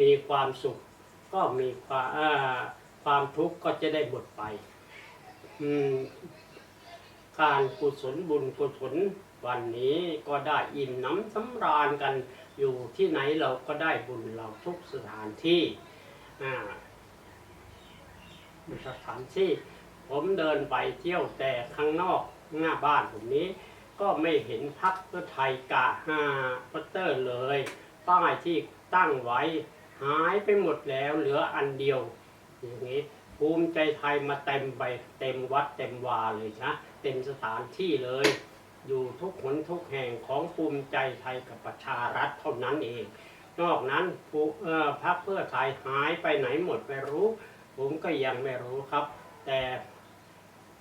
มีความสุข ก็มีความความทุกข์ก็จะได้หมดไปการกุศลบุญกุศลวันนี้ก็ได้อิ่มน้ำสำราญกันอยู่ที่ไหนเราก็ได้บุญเราทุกสถานที่สถานที่ ผมเดินไปเที่ยวแต่ข้างนอกหน้าบ้านผมนี้ ก็ไม่เห็นพักเพื่อไทยกะฮาโปสเตอร์เลย ป้ายที่ตั้งไว้ หายไปหมดแล้วเหลืออันเดียว อย่างนี้ภูมิใจไทยมาเต็มไปเต็มวัดเต็มวาเลยนะเต็มสถานที่เลย อยู่ทุกหนทุกแห่งของภูมิใจไทยกับประชารัฐเท่านั้นเอง นอกนั้นพรรคเพื่อไทยหายไปไหนหมดไม่รู้ ผมก็ยังไม่รู้ครับ แต่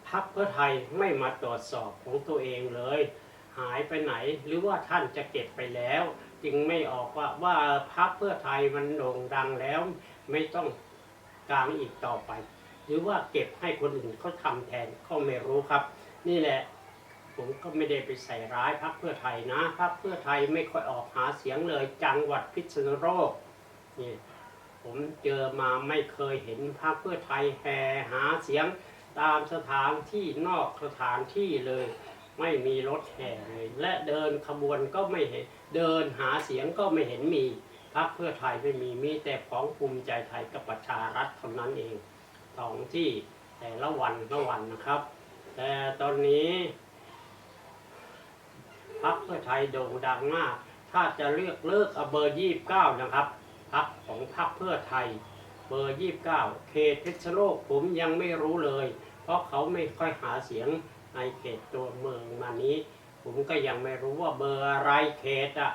พรรคเพื่อไทยไม่มาตรวจสอบของตัวเองเลย หายไปไหนหรือว่าท่านจะเก็บไปแล้ว จึงไม่ออกว่าว่าพรรคเพื่อไทยมันโด่งดังแล้ว ไม่ต้องกลางอีกต่อไป หรือว่าเก็บให้คนอื่นเขาทำแทนก็ไม่รู้ครับ นี่แหละผมก็ไม่ได้ไปใส่ร้ายพรรคเพื่อไทยนะพรรคเพื่อไทยไม่ค่อยออกหาเสียงเลยจังหวัดพิษณุโลกนี่ผมเจอมาไม่เคยเห็นพรรคเพื่อไทยแห่หาเสียงตามสถานที่นอกสถานที่เลย ไม่มีรถแห่เลย และเดินขบวนก็ไม่เห็นเดินหาเสียงก็ไม่เห็นมีพรรคเพื่อไทยไม่มีมีแต่ของภูมิใจไทยกับประชารัฐเท่านั้นเองสองที่แต่ละวันละวันนะครับ แต่ตอนนี้พรรคเพื่อไทยโด่งดังมาก ถ้าจะเลือกเลิกเอาเบอร์ยี่บเก้านะครับพรรคของพรรคเพื่อไทย เบอร์ยี่บเก้าเขตเพชรโลกผมยังไม่รู้เลย เพราะเขาไม่ค่อยหาเสียง ในเขตตัวเมืองมานี้ ผมก็ยังไม่รู้ว่าเบอร์อะไรเขตอะ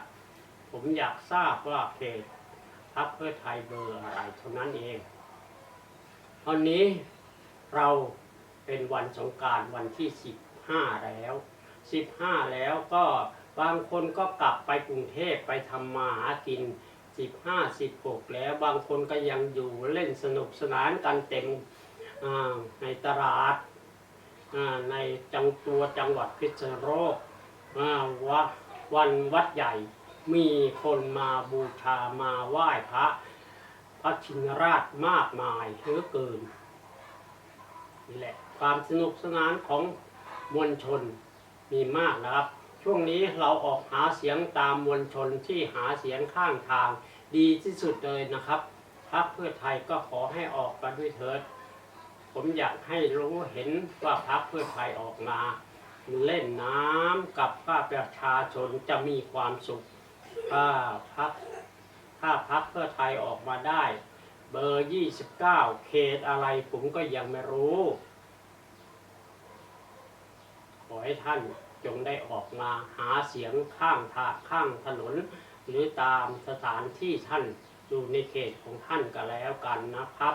ผมอยากทราบว่าเขตพรรคเพื่อไทยเบอร์อะไรเท่านั้นเองตอนนี้เราเป็นวันสงการวันที่สิบห้าแล้วสิบห้าแล้วก็บางคนก็กลับไปกรุงเทพไปทำมาหากินสิบห้าสิบหกแล้วบางคนก็ยังอยู่เล่นสนุกสนานกันเต็มในตลาด ในจังตัวจังหวัดพิษณุโลกอ่าว,วันวัดใหญ่มีคนมาบูชามาไหว้พระพระชินราชมากมายเหลือเกินนี่แหละความสนุกสนานของมวลชนมีมากนะครับ ช่วงนี้เราออกหาเสียงตามมวลชนที่หาเสียงข้างทางดีที่สุดเลยนะครับพรรคเพื่อไทยก็ขอให้ออกกันด้วยเถิด ผมอยากให้รู้เห็นว่าพรรคเพื่อไทยออกมา เล่นน้ำกับภาประชาชนจะมีความสุขถ้าพรรคถ้าพรรคเพื่อไทยออกมาได้ เบอร์ 29 เขตอะไรผมก็ยังไม่รู้ ขอให้ท่านจงได้ออกมาหาเสียงข้างทางข้างถนน หรือตามสถานที่ท่านอยู่ในเขตของท่านก็แล้วกันนะครับ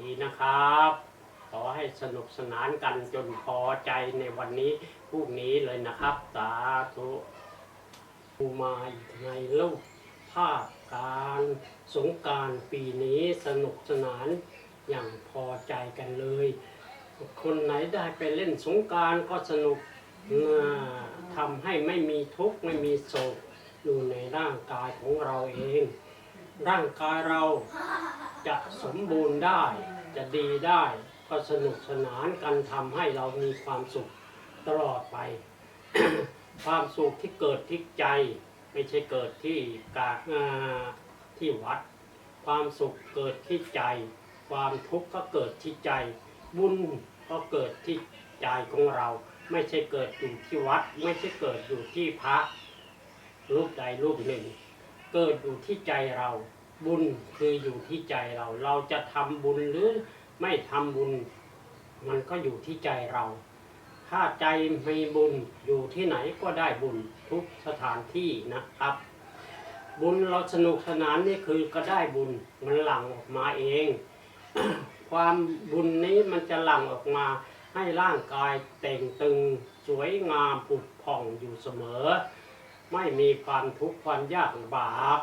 ดีนะครับ ขอให้สนุกสนานกันจนพอใจในวันนี้พรุ่งนี้เลยนะครับ สาธุภูมาอีกในโลกภาพการสงการปีนี้สนุกสนานอย่างพอใจกันเลย คนไหนได้ไปเล่นสงการก็สนุกทำให้ไม่มีทุกข์ไม่มีโศกอยู่ในร่างกายของเราเอง ร่างกายเรา จะสมบูรณ์ได้ จะดีได้ก็สนุกสนานกันทำให้เรามีความสุขตลอดไป ความสุขที่เกิดที่ใจ ไม่ใช่เกิดที่กาอ่าที่วัด ความสุขเกิดที่ใจ ความทุกข์ก็เกิดที่ใจ บุญก็เกิดที่ใจของเรา ไม่ใช่เกิดอยู่ที่วัด ไม่ใช่เกิดอยู่ที่พระรูปใดรูปหนึ่ง เกิดอยู่ที่ใจเรา บุญคืออยู่ที่ใจเรา เราจะทำบุญหรือไม่ทำบุญ มันก็อยู่ที่ใจเรา ถ้าใจมีบุญอยู่ที่ไหนก็ได้บุญทุกสถานที่นะครับ บุญเราสนุกสนานนี่คือก็ได้บุญมันหลั่งออกมาเอง ความบุญนี้มันจะหลั่งออกมาให้ร่างกายเต่งตึงสวยงามผุดผ่องอยู่เสมอ ไม่มีความทุกข์ความยากลำบาก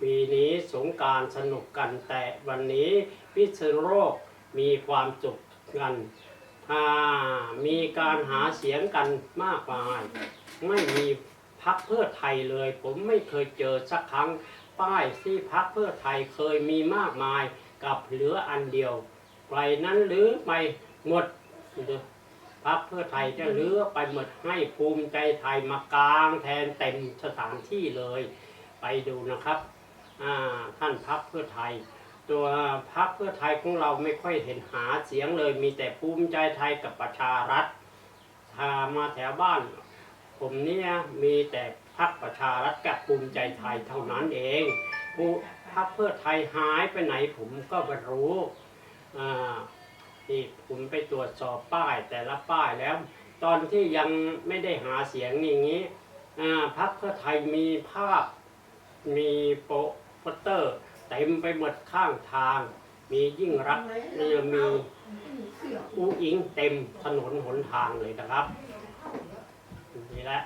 ปีนี้สงการสนุกกันแต่วันนี้พิษณุโลกมีความสุขกันอ่ามีการหาเสียงกันมากมาย ไม่มีพักเพื่อไทยเลย ผมไม่เคยเจอสักครั้งป้ายที่พักเพื่อไทยเคยมีมากมายกับเหลืออันเดียวไปนั้นหรือไปหมดพักเพื่อไทยจะเหลือไปหมดให้ภูมิใจไทยมากลางแทนเต็มสถานที่เลย ไปดูนะครับท่านพักเพื่อไทย ตัวพักเพื่อไทยของเราไม่ค่อยเห็นหาเสียงเลย มีแต่ภูมิใจไทยกับประชารัฐถามาแถวบ้าน ผมเนี่ยมีแต่พักประชารัฐกับภูมิใจไทยเท่านั้นเองผู้พักเพื่อไทยหายไปไหนผมก็ไม่รู้นี่ผมไปตรวจสอบป้ายแต่ละป้ายแล้ว ตอนที่ยังไม่ได้หาเสียงอย่างนี้พักเพื่อไทยมีภาพ มีโปสเตอร์เต็มไปหมดข้างทาง มียิ่งรักษณ์มีมีอูอิงเต็มถนนหนทางเลยนะครับนี่แหละ